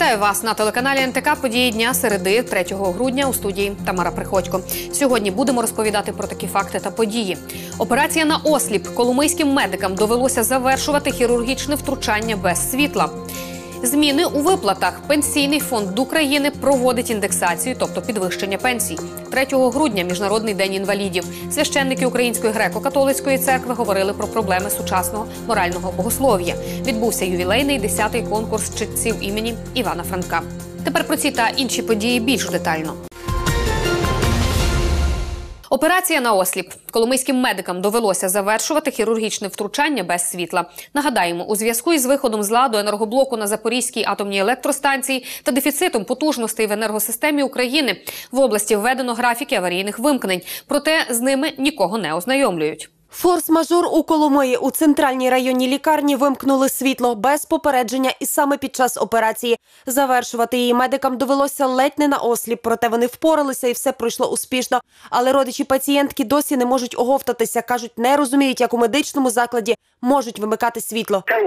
Вітаю вас на телеканалі НТК Події дня середи 3 грудня у студії Тамара Приходько. Сьогодні будемо розповідати про такі факти та події. Операція на осліп коломийським медикам довелося завершувати хірургічне втручання без світла. Зміни у виплатах. Пенсійний фонд України проводить індексацію, тобто підвищення пенсій. 3 грудня міжнародний день інвалідів. Священники Української греко-католицької церкви говорили про проблеми сучасного морального богослов'я. Відбувся ювілейний 10-й конкурс читців імені Івана Франка. Тепер про ці та інші події більш детально. Операція на осліп. Коломийським медикам довелося завершувати хірургічне втручання без світла. Нагадаємо, у зв'язку із виходом з ладу енергоблоку на Запорізькій атомній електростанції та дефіцитом потужностей в енергосистемі України в області введено графіки аварійних вимкнень, проте з ними нікого не ознайомлюють. Форс-мажор у Коломиї у центральній районній лікарні вимкнули світло без попередження і саме під час операції. Завершувати її медикам довелося ледь не на осліп, проте вони впоралися і все пройшло успішно. Але родичі пацієнтки досі не можуть оговтатися. кажуть, не розуміють, як у медичному закладі можуть вимикати світло. Це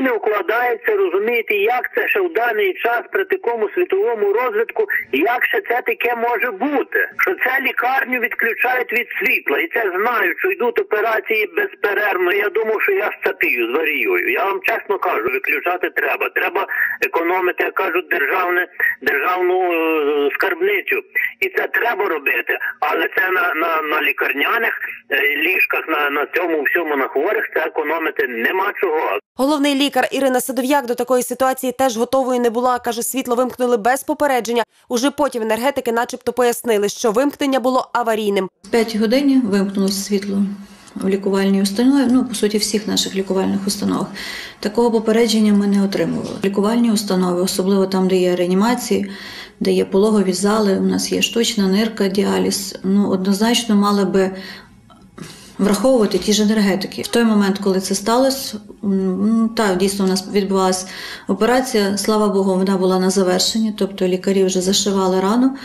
не вкладається, розумієте, як це ще в даний час при такому світовому розвитку, як ще це таке може бути? Що це лікарню відключають від світла, і це знають, що йдуть операції безперервно. Я думав, що я статию зваріюю. Я вам чесно кажу, виключати треба. Треба економити, як кажуть, державне державну е, скарбницю, і це треба робити. Але це на на, на лікарняних е, ліжках, на, на цьому всьому на хворих, це економити нема чого. Головний лікар Ірина Садов'як до такої ситуації теж готовою не була. каже, світло вимкнули без попередження. Уже потім енергетики, начебто, пояснили, що вимкнення було аварійним. В 5 годині вимкнулося світло в лікувальній установі, ну, по суті, всіх наших лікувальних установах. Такого попередження ми не отримували. Лікувальні установи, особливо там, де є реанімації, де є пологові зали, у нас є штучна нирка, діаліз, ну, однозначно мали би враховувати ті ж енергетики. В той момент, коли це сталося, та так, дійсно у нас відбувалася операція. Слава Богу, вона була на завершенні, тобто лікарі вже зашивали рану,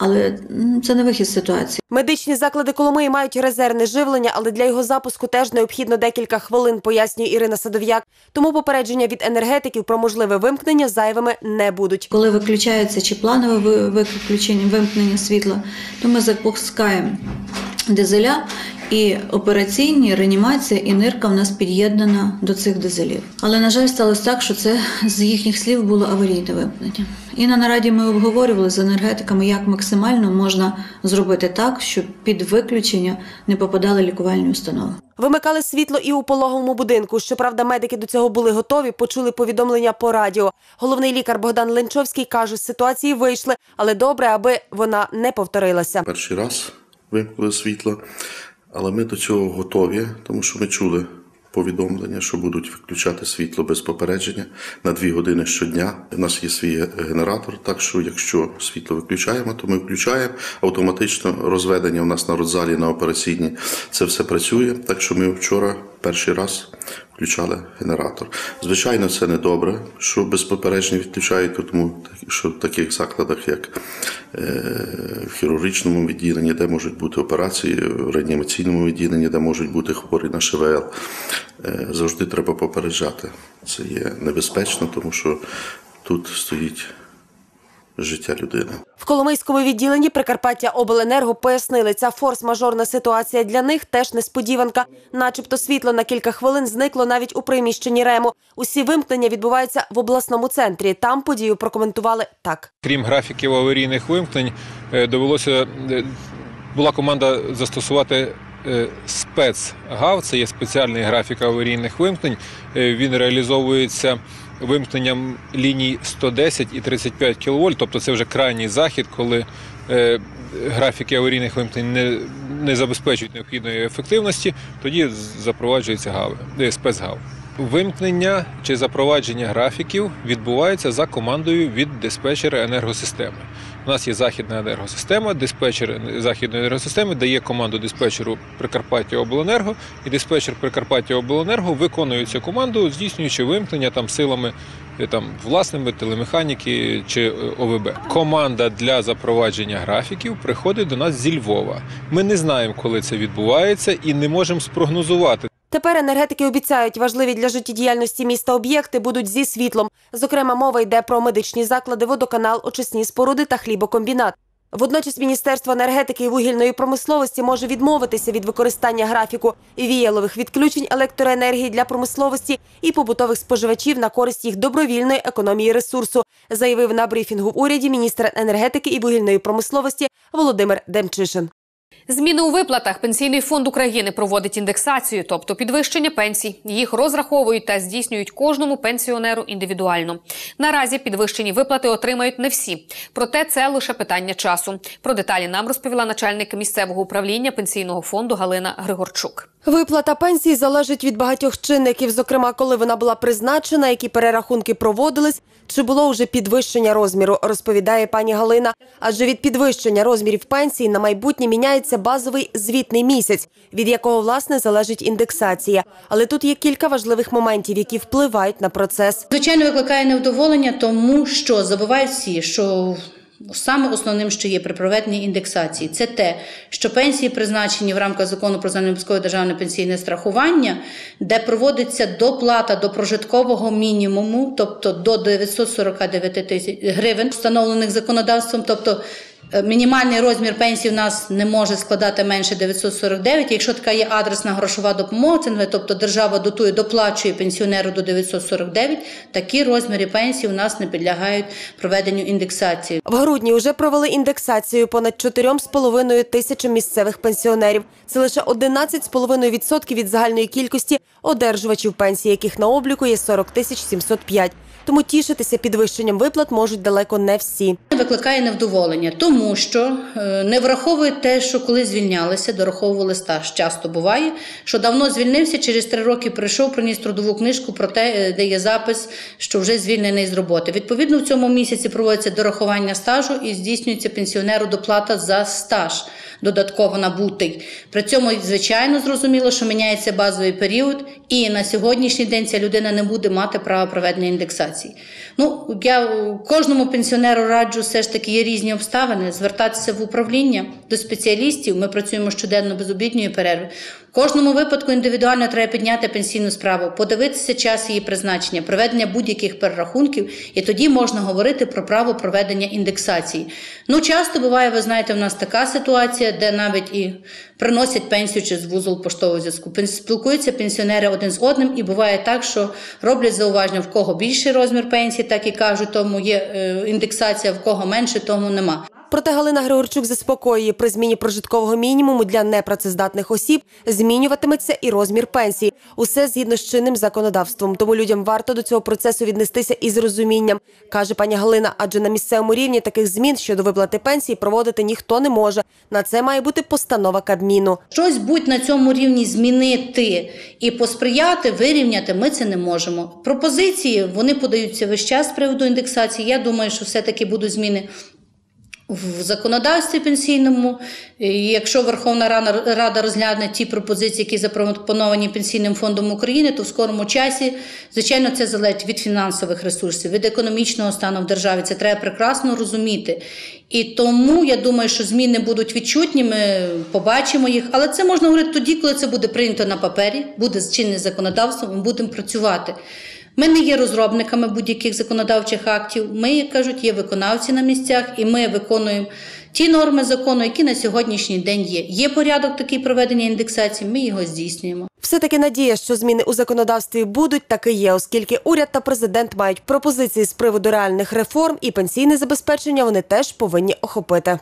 але це не вихід з ситуації. Медичні заклади Коломиї мають резервне живлення, але для його запуску теж необхідно декілька хвилин, пояснює Ірина Садов'як. Тому попередження від енергетиків про можливе вимкнення зайвими не будуть. Коли виключається чи планове виключення, вимкнення світла, то ми запускаємо дизеля. І операційні реанімація і нирка в нас під'єднана до цих дизелів. Але на жаль, сталося так, що це з їхніх слів було аварійне вимкнення. І на нараді ми обговорювали з енергетиками, як максимально можна зробити так, щоб під виключення не попадали лікувальні установи. Вимикали світло і у пологовому будинку. Щоправда, медики до цього були готові, почули повідомлення по радіо. Головний лікар Богдан Ленчовський каже, з ситуації вийшли, але добре, аби вона не повторилася. перший раз вимкнули світло, але ми до цього готові, тому що ми чули повідомлення, що будуть виключати світло без попередження на дві години щодня. У нас є свій генератор, так що якщо світло виключаємо, то ми включаємо автоматично розведення у нас на родзалі на операційні. Це все працює. Так що ми вчора перший раз включали генератор. Звичайно, це не добре, що без попередження відключають, тому що в таких закладах, як е, в хірургічному відділенні, де можуть бути операції, в реанімаційному відділенні, де можуть бути хворі на ШВЛ, е, завжди треба попереджати. Це є небезпечно, тому що тут стоїть життя людини. В Коломийському відділенні Прикарпаття Обленерго пояснили, ця форс-мажорна ситуація для них теж несподіванка. Начебто світло на кілька хвилин зникло навіть у приміщенні РЕМу. Усі вимкнення відбуваються в обласному центрі. Там подію прокоментували так. Крім графіків аварійних вимкнень, е, довелося е, була команда застосувати спецгав. Це є спеціальний графік аварійних вимкнень. Е, Він реалізовується вимкненням ліній 110 і 35 кВт, тобто це вже крайній захід, коли е, графіки аварійних вимкнень не, не забезпечують необхідної ефективності, тоді запроваджується гави, е, спецгав. Вимкнення чи запровадження графіків відбувається за командою від диспетчера енергосистеми. У нас є західна енергосистема, диспетчер західної енергосистеми дає команду диспетчеру Прикарпаття Обленерго, і диспетчер Прикарпаття Обленерго виконує цю команду, здійснюючи вимкнення там силами е, там власними телемеханіки чи е, ОВБ. Команда для запровадження графіків приходить до нас зі Львова. Ми не знаємо, коли це відбувається, і не можемо спрогнозувати. Тепер енергетики обіцяють, важливі для життєдіяльності міста об'єкти будуть зі світлом. Зокрема, мова йде про медичні заклади, водоканал, очисні споруди та хлібокомбінат. Водночас Міністерство енергетики і вугільної промисловості може відмовитися від використання графіку віялових відключень електроенергії для промисловості і побутових споживачів на користь їх добровільної економії ресурсу, заявив на брифінгу в уряді міністр енергетики і вугільної промисловості Володимир Демчишин. Зміни у виплатах Пенсійний фонд України проводить індексацію, тобто підвищення пенсій. Їх розраховують та здійснюють кожному пенсіонеру індивідуально. Наразі підвищені виплати отримають не всі. Проте це лише питання часу. Про деталі нам розповіла начальник місцевого управління пенсійного фонду Галина Григорчук. Виплата пенсії залежить від багатьох чинників, зокрема, коли вона була призначена, які перерахунки проводились, чи було вже підвищення розміру, розповідає пані Галина. Адже від підвищення розмірів пенсії на майбутнє міняється базовий звітний місяць, від якого власне залежить індексація. Але тут є кілька важливих моментів, які впливають на процес. Звичайно, викликає невдоволення, тому що забувають всі, що саме основним, що є при проведенні індексації, це те, що пенсії призначені в рамках закону про загальнообов'язкове державне пенсійне страхування, де проводиться доплата до прожиткового мінімуму, тобто до 949 тисяч гривень, встановлених законодавством, тобто. Е, Мінімальний розмір пенсії в нас не може складати менше 949. Якщо така є адресна грошова допомога, це тобто держава дотує, доплачує пенсіонеру до 949, такі розміри пенсії у нас не підлягають проведенню індексації. В грудні вже провели індексацію понад 4,5 тисячам місцевих пенсіонерів. Це лише 11,5% від загальної кількості одержувачів пенсії, яких на обліку є 40 тисяч 705. Тому тішитися підвищенням виплат можуть далеко не всі. Викликає невдоволення, тому що е, не враховують те, що коли звільнялися, дораховували стаж. Часто буває, що давно звільнився, через три роки прийшов, приніс трудову книжку про те, е, де є запис, що вже звільнений з роботи. Відповідно, в цьому місяці проводиться дорахування стажу і здійснюється пенсіонеру доплата за стаж додатково набутий. При цьому, звичайно, зрозуміло, що міняється базовий період, і на сьогоднішній день ця людина не буде мати права проведення індексації. Ну, я е, кожному пенсіонеру раджу, все ж таки є різні обставини, звертатися в управління до спеціалістів. Ми працюємо щоденно без обідньої перерви. В кожному випадку індивідуально треба підняти пенсійну справу, подивитися час її призначення, проведення будь-яких перерахунків, і тоді можна говорити про право проведення індексації. Ну, часто буває, ви знаєте, в нас така ситуація, де навіть і приносять пенсію через вузол поштового зв'язку. Спілкуються пенсіонери один з одним, і буває так, що роблять зауваження, в кого більший розмір пенсії, так і кажуть, тому є е, індексація, в кого менше, тому нема. Проте Галина Григорчук заспокоює, при зміні прожиткового мінімуму для непрацездатних осіб змінюватиметься і розмір пенсії. Усе згідно з чинним законодавством. Тому людям варто до цього процесу віднестися із розумінням, каже пані Галина. Адже на місцевому рівні таких змін щодо виплати пенсії проводити ніхто не може. На це має бути постанова Кабміну. Щось будь на цьому рівні змінити і посприяти, вирівняти, ми це не можемо. Пропозиції вони подаються весь час з приводу індексації. Я думаю, що все-таки будуть зміни. В законодавстві пенсійному, якщо Верховна Рада розгляне ті пропозиції, які запропоновані Пенсійним фондом України, то в скорому часі, звичайно, це залежить від фінансових ресурсів, від економічного стану в державі. Це треба прекрасно розуміти. І тому я думаю, що зміни будуть відчутні, ми побачимо їх. Але це можна говорити тоді, коли це буде прийнято на папері, буде чинне законодавство, ми будемо працювати. Ми не є розробниками будь-яких законодавчих актів. Ми, як кажуть, є виконавці на місцях, і ми виконуємо ті норми закону, які на сьогоднішній день є. Є порядок такий проведення індексації, ми його здійснюємо. Все таки надія, що зміни у законодавстві будуть, таки є, оскільки уряд та президент мають пропозиції з приводу реальних реформ і пенсійне забезпечення вони теж повинні охопити.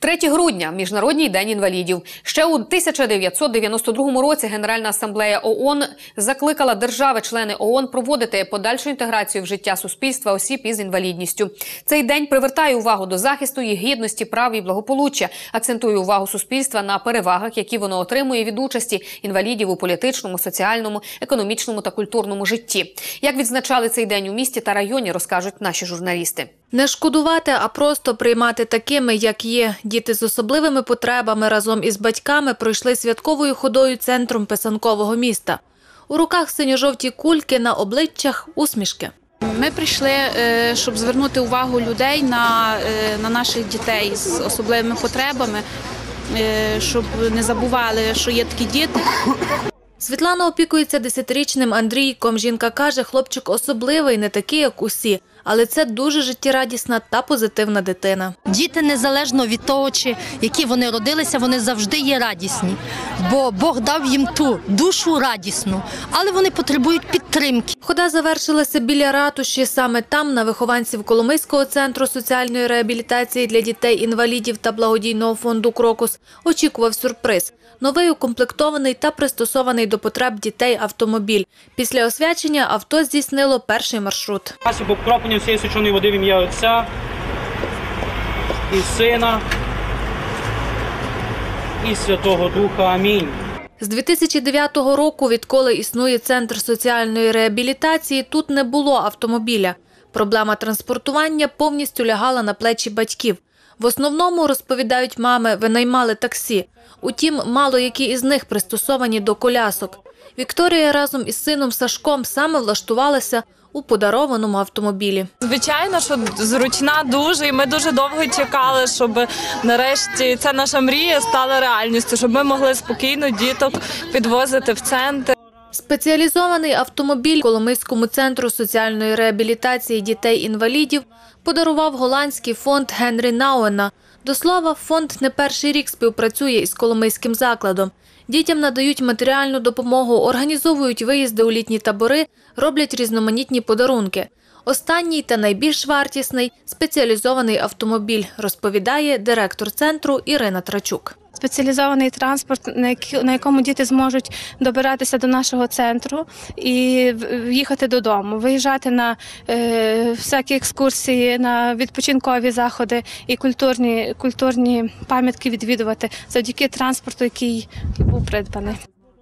3 грудня міжнародний день інвалідів. Ще у 1992 році Генеральна асамблея ООН закликала держави-члени ООН проводити подальшу інтеграцію в життя суспільства осіб із інвалідністю. Цей день привертає увагу до захисту їх гідності, прав і благополуччя, акцентує увагу суспільства на перевагах, які воно отримує від участі інвалідів у політичному, соціальному, економічному та культурному житті. Як відзначали цей день у місті та районі, розкажуть наші журналісти. Не шкодувати, а просто приймати такими, як є. Діти з особливими потребами разом із батьками пройшли святковою ходою центром писанкового міста. У руках синьо-жовті кульки, на обличчях усмішки. Ми прийшли, е, щоб звернути увагу людей на, е, на наших дітей з особливими потребами, е, щоб не забували, що є такі діти. Світлана опікується десятирічним Андрійком. Жінка каже, хлопчик особливий, не такий, як усі, але це дуже життєрадісна та позитивна дитина. Діти незалежно від того, чи які вони родилися, вони завжди є радісні, бо Бог дав їм ту душу радісну, але вони потребують підтримки. Хода завершилася біля ратуші. Саме там, на вихованців Коломийського центру соціальної реабілітації для дітей-інвалідів та благодійного фонду Крокус, очікував сюрприз. Новий укомплектований та пристосований до потреб дітей автомобіль. Після освячення авто здійснило перший маршрут. Спасі Бог кропання всієї сученої води в ім'я Отця і Сина і Святого Духа. Амінь. З 2009 року, відколи існує центр соціальної реабілітації, тут не було автомобіля. Проблема транспортування повністю лягала на плечі батьків. В основному, розповідають мами, винаймали таксі. Утім, мало які із них пристосовані до колясок. Вікторія разом із сином Сашком саме влаштувалася у подарованому автомобілі. Звичайно, що зручна дуже, і ми дуже довго чекали, щоб нарешті ця наша мрія стала реальністю, щоб ми могли спокійно діток підвозити в центр. Спеціалізований автомобіль Коломийському центру соціальної реабілітації дітей-інвалідів подарував голландський фонд Генрі Науена. До слова, фонд не перший рік співпрацює із Коломийським закладом. Дітям надають матеріальну допомогу, організовують виїзди у літні табори, роблять різноманітні подарунки. Останній та найбільш вартісний спеціалізований автомобіль, розповідає директор центру Ірина Трачук. спеціалізований транспорт, на якому діти зможуть добиратися до нашого центру і їхати додому, виїжджати на е, всякі екскурсії, на відпочинкові заходи і культурні, культурні пам'ятки відвідувати завдяки транспорту, який був придбаний.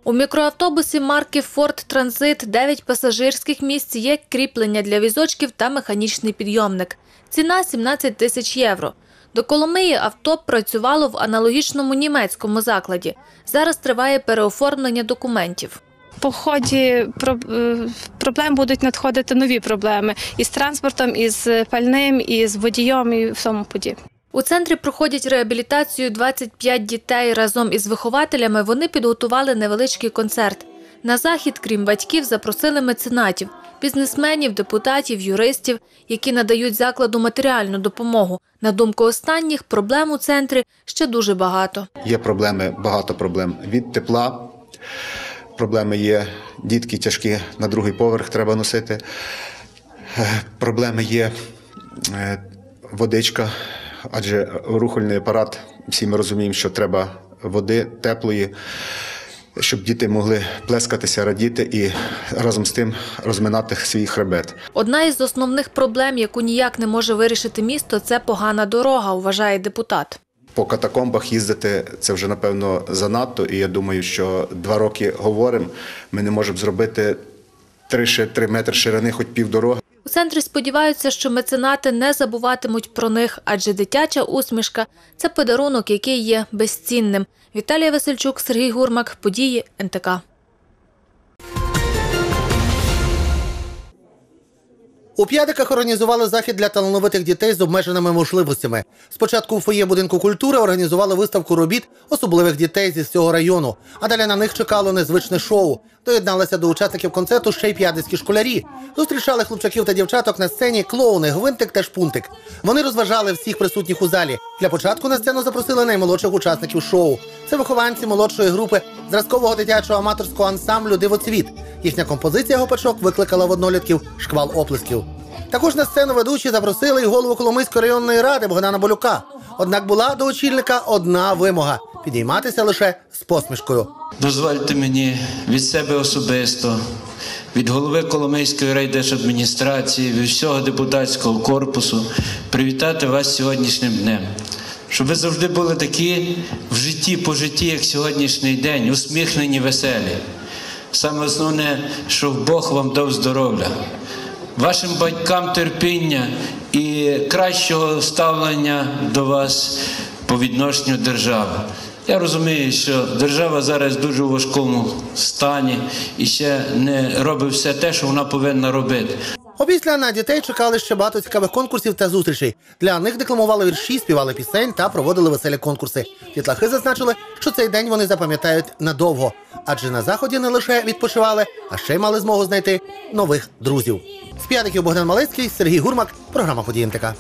У мікроавтобусі марки Ford Transit 9 пасажирських місць є кріплення для візочків та механічний підйомник. Ціна 17 тисяч євро. До Коломиї авто працювало в аналогічному німецькому закладі. Зараз триває переоформлення документів. По ході е, проблем будуть надходити нові проблеми із транспортом, із пальним, із водієм і в тому подібне. У центрі проходять реабілітацію 25 дітей. Разом із вихователями вони підготували невеличкий концерт. На захід, крім батьків, запросили меценатів, бізнесменів, депутатів, юристів, які надають закладу матеріальну допомогу. На думку останніх, проблем у центрі ще дуже багато. Є проблеми, багато проблем від тепла. Проблеми є, дітки тяжкі на другий поверх треба носити. Е, Проблеми є е, водичка, адже рухольний апарат, всі ми розуміємо, що треба води теплої, щоб діти могли плескатися, радіти і разом з тим розминати свій хребет. Одна із основних проблем, яку ніяк не може вирішити місто, це погана дорога, вважає депутат. По катакомбах їздити це вже напевно занадто. І я думаю, що два роки говоримо, ми не можемо зробити три, три метри ширини, хоч півдороги. У центрі сподіваються, що меценати не забуватимуть про них, адже дитяча усмішка це подарунок, який є безцінним. Віталія Васильчук, Сергій Гурмак, події НТК. У п'ядиках організували захід для талановитих дітей з обмеженими можливостями. Спочатку у фоє будинку культури організували виставку робіт особливих дітей зі всього району. А далі на них чекало незвичне шоу. Доєдналися до учасників концерту ще й п'ядицькі школярі. Зустрічали хлопчаків та дівчаток на сцені клоуни, гвинтик та шпунтик. Вони розважали всіх присутніх у залі. Для початку на сцену запросили наймолодших учасників шоу. Це вихованці молодшої групи зразкового дитячого аматорського ансамблю Дивоцвіт. Їхня композиція гопачок викликала в однолітків шквал оплесків. Також на сцену ведучі запросили й голову Коломийської районної ради Богдана Болюка. Однак була до очільника одна вимога підійматися лише з посмішкою. Дозвольте мені від себе особисто, від голови Коломийської райдержадміністрації, від всього депутатського корпусу привітати вас сьогоднішнім днем. Щоб ви завжди були такі в житті, по житті, як сьогоднішній день, усміхнені, веселі. Саме основне, щоб Бог вам дав здоров'я, вашим батькам терпіння і кращого ставлення до вас по відношенню держави. Я розумію, що держава зараз дуже важкому стані і ще не робить все те, що вона повинна робити. Опісля на дітей чекали ще багато цікавих конкурсів та зустрічей. Для них декламували вірші, співали пісень та проводили веселі конкурси. Дітлахи зазначили, що цей день вони запам'ятають надовго, адже на заході не лише відпочивали, а ще й мали змогу знайти нових друзів. З п'ятиків Богдан Малецький, Сергій Гурмак, програма «Події МТК».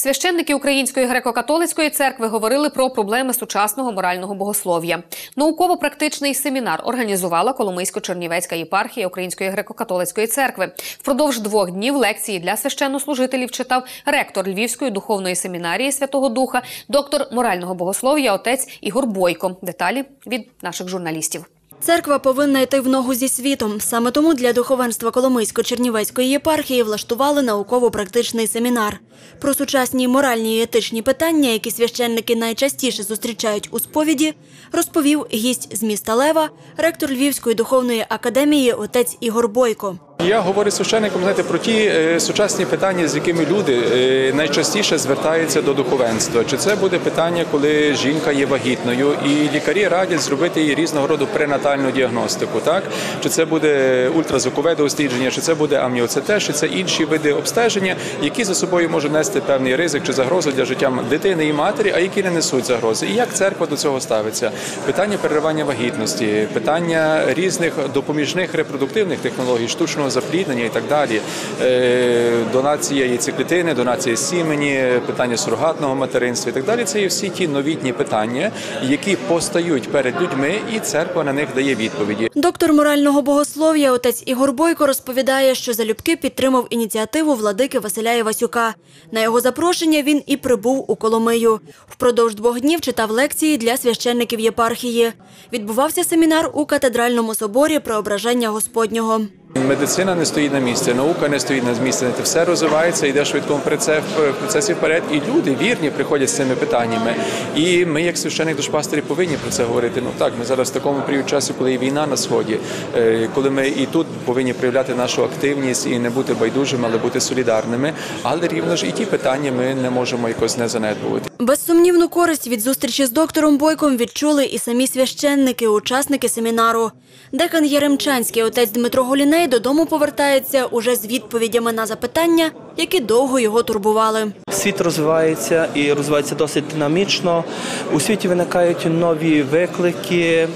Священники Української греко-католицької церкви говорили про проблеми сучасного морального богослов'я. Науково-практичний семінар організувала Коломийсько-Чернівецька єпархія Української греко-католицької церкви. Впродовж двох днів лекції для священнослужителів читав ректор Львівської духовної семінарії Святого Духа, доктор морального богослов'я, отець Ігор Бойко. Деталі від наших журналістів. Церква повинна йти в ногу зі світом. Саме тому для духовенства Коломийсько-Чернівецької єпархії влаштували науково-практичний семінар. Про сучасні моральні і етичні питання, які священники найчастіше зустрічають у сповіді, розповів гість з міста Лева, ректор Львівської духовної академії отець Ігор Бойко. Я говорю священникам, знаєте, про ті е, сучасні питання, з якими люди е, найчастіше звертаються до духовенства. Чи це буде питання, коли жінка є вагітною, і лікарі радять зробити їй різного роду пренатальну діагностику, так? Чи це буде ультразвукове дослідження, чи це буде амніоцетеж, чи це інші види обстеження, які за собою можуть нести певний ризик чи загрозу для життя дитини і матері, а які не несуть загрози. І як церква до цього ставиться? Питання переривання вагітності, питання різних допоміжних репродуктивних технологій, штучного запліднення і так далі. Е, Донація яйцеклітини, донація сімені, питання сурогатного материнства і так далі. Це є всі ті новітні питання, які постають перед людьми, і церква на них дає відповіді. Доктор морального богослов'я отець Ігор Бойко розповідає, що залюбки підтримав ініціативу владики Василя Івасюка. На його запрошення він і прибув у Коломию. Впродовж двох днів читав лекції для священників єпархії. Відбувався семінар у катедральному соборі Преображення Господнього. Медицина не стоїть на місці, наука не стоїть на місці. Це все розвивається, йде процесі в процесі вперед. І люди вірні приходять з цими питаннями. І ми, як священник душпастері, повинні про це говорити. Ну так, ми зараз в такому період часу, коли є війна на сході, е, коли ми і тут повинні проявляти нашу активність і не бути байдужими, але бути солідарними. Але рівно ж і ті питання ми не можемо якось не занедбувати. Безсумнівну користь від зустрічі з доктором Бойком відчули і самі священники, учасники семінару. Декан Яремчанський отець Дмитро Голіней додому повертається уже з відповідями на запитання, які довго його турбували. Світ розвивається і розвивається досить динамічно. У світі виникають нові виклики,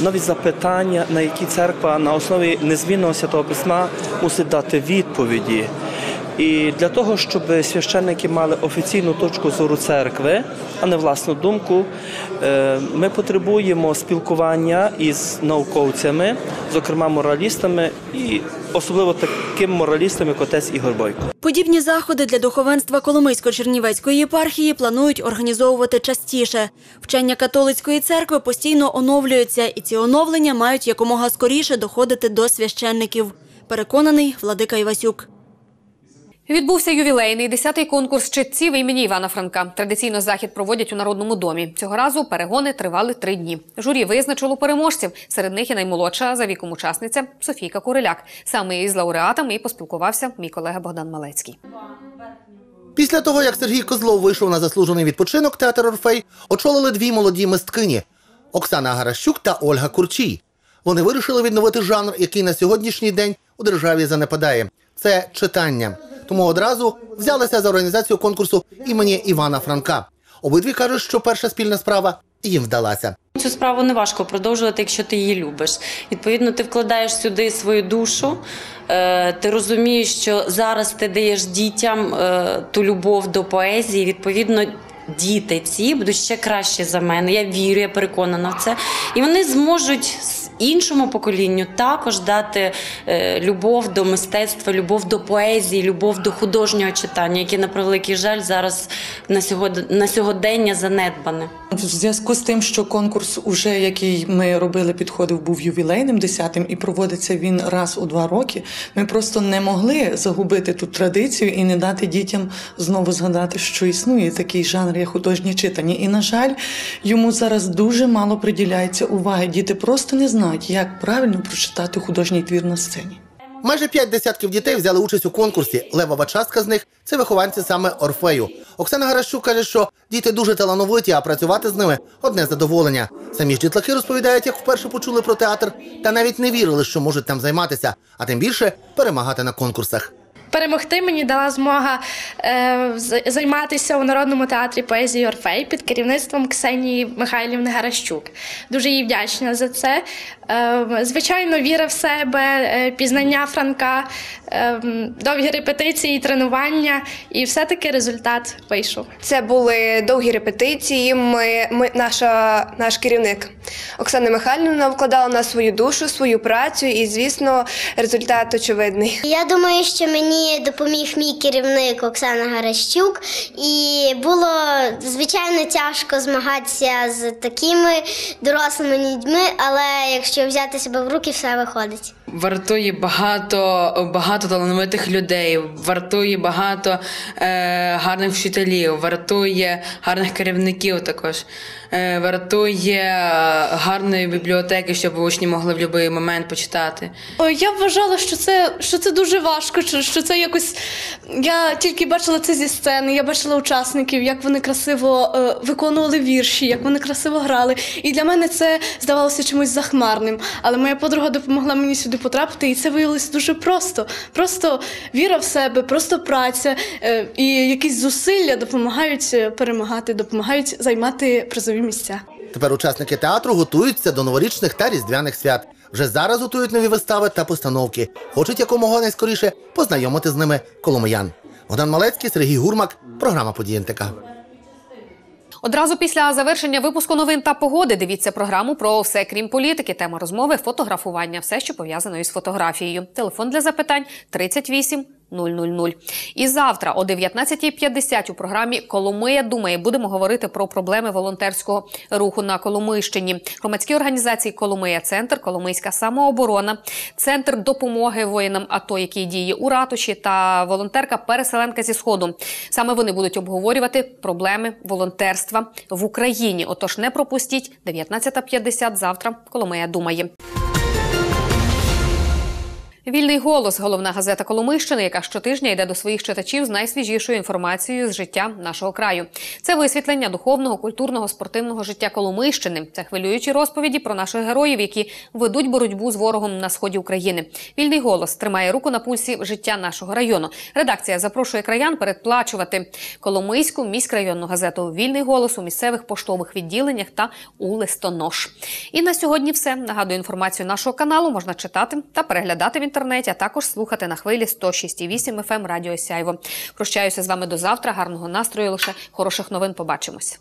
нові запитання, на які церква на основі незмінного святого письма мусить дати відповіді. І для того, щоб священники мали офіційну точку зору церкви, а не власну думку, е, ми потребуємо спілкування із науковцями, зокрема моралістами, і особливо таким моралістом, як отець Ігор Бойко. Подібні заходи для духовенства Коломийсько-Чернівецької єпархії планують організовувати частіше. Вчення католицької церкви постійно оновлюються, і ці оновлення мають якомога скоріше доходити до священників. Переконаний Владика Івасюк. Відбувся ювілейний 10-й конкурс читців імені Івана Франка. Традиційно захід проводять у Народному домі. Цього разу перегони тривали три дні. Журі визначило переможців. Серед них і наймолодша за віком учасниця Софійка Куриляк. Саме із лауреатами і поспілкувався мій колега Богдан Малецький. Після того, як Сергій Козлов вийшов на заслужений відпочинок, театр Орфей очолили дві молоді мисткині Оксана Гаращук та Ольга Курчій. Вони вирішили відновити жанр, який на сьогоднішній день у державі занепадає. Це читання. Тому одразу взялися за організацію конкурсу імені Івана Франка. Обидві кажуть, що перша спільна справа їм вдалася. Цю справу не важко продовжувати, якщо ти її любиш. Відповідно, ти вкладаєш сюди свою душу. е, Ти розумієш, що зараз ти даєш дітям е, ту любов до поезії. Відповідно, діти ці будуть ще краще за мене. Я вірю, я переконана в це. І вони зможуть іншому поколінню також дати е, любов до мистецтва, любов до поезії, любов до художнього читання, яке на превеликий жаль зараз на сьогодні на сьогодення занедбане. В зв'язку з тим, що конкурс, уже який ми робили, підходив, був ювілейним 10-м і проводиться він раз у два роки. Ми просто не могли загубити ту традицію і не дати дітям знову згадати, що існує такий жанр, як художнє читання. І, на жаль, йому зараз дуже мало приділяється уваги. Діти просто не знають, як правильно прочитати художній твір на сцені. Майже п'ять десятків дітей взяли участь у конкурсі. Левова частка з них це вихованці саме Орфею. Оксана Гаращук каже, що діти дуже талановиті, а працювати з ними одне задоволення. Самі ж дітлахи розповідають, як вперше почули про театр, та навіть не вірили, що можуть там займатися, а тим більше перемагати на конкурсах. Перемогти мені дала змога е, займатися у народному театрі поезії Орфей під керівництвом Ксенії Михайлівни Гаращук. Дуже їй вдячна за це. Е, звичайно, віра в себе, е, пізнання Франка, е, довгі репетиції, тренування, і все-таки результат вийшов. Це були довгі репетиції. Ми, ми наша, наш керівник Оксана Михайлівна вкладала на свою душу, свою працю, і звісно, результат очевидний. Я думаю, що мені допоміг мій керівник Оксана Гаращук, і було звичайно тяжко змагатися з такими дорослими людьми, але якщо взяти себе в руки, все виходить. Вартує багато, багато талановитих людей, вартує багато е, гарних вчителів, вартує гарних керівників також, вартує гарної бібліотеки, щоб учні могли в будь-який момент почитати. Я вважала, що це, що це дуже важко, що, це якось. Я тільки бачила це зі сцени, я бачила учасників, як вони красиво е, виконували вірші, як вони красиво грали. І для мене це здавалося чимось захмарним. Але моя подруга допомогла мені сюди потрапити, і це виявилося дуже просто. Просто віра в себе, просто праця е, і якісь зусилля допомагають е, перемагати, допомагають займати призові місця. Тепер учасники театру готуються до новорічних та різдвяних свят. Вже зараз готують нові вистави та постановки. Хочуть якомога найскоріше познайомити з ними коломиян. Богдан Малецький, Сергій Гурмак, програма «Події НТК». Одразу після завершення випуску новин та погоди дивіться програму про все крім політики. Тема розмови фотографування. Все, що пов'язано із фотографією. Телефон для запитань 38 000. І завтра о 19.50 у програмі Коломия думає будемо говорити про проблеми волонтерського руху на Коломийщині. Громадські організації Коломия Центр, Коломийська самооборона, Центр допомоги воїнам АТО, який діє у ратуші, та волонтерка переселенка зі сходу. Саме вони будуть обговорювати проблеми волонтерства в Україні. Отож, не пропустіть 19.50 завтра. Коломия думає. Вільний голос, головна газета Коломийщини, яка щотижня йде до своїх читачів з найсвіжішою інформацією з життя нашого краю. Це висвітлення духовного, культурного, спортивного життя Коломийщини. Це хвилюючі розповіді про наших героїв, які ведуть боротьбу з ворогом на сході України. Вільний голос тримає руку на пульсі життя нашого району. Редакція запрошує краян передплачувати Коломийську міськрайонну газету Вільний голос у місцевих поштових відділеннях та у листонож. І на сьогодні все. Нагадую, інформацію нашого каналу можна читати та переглядати в інтернеті, а також слухати на хвилі 106,8 FM Радіо Сяйво. Прощаюся з вами до завтра. Гарного настрою, лише хороших новин. Побачимось.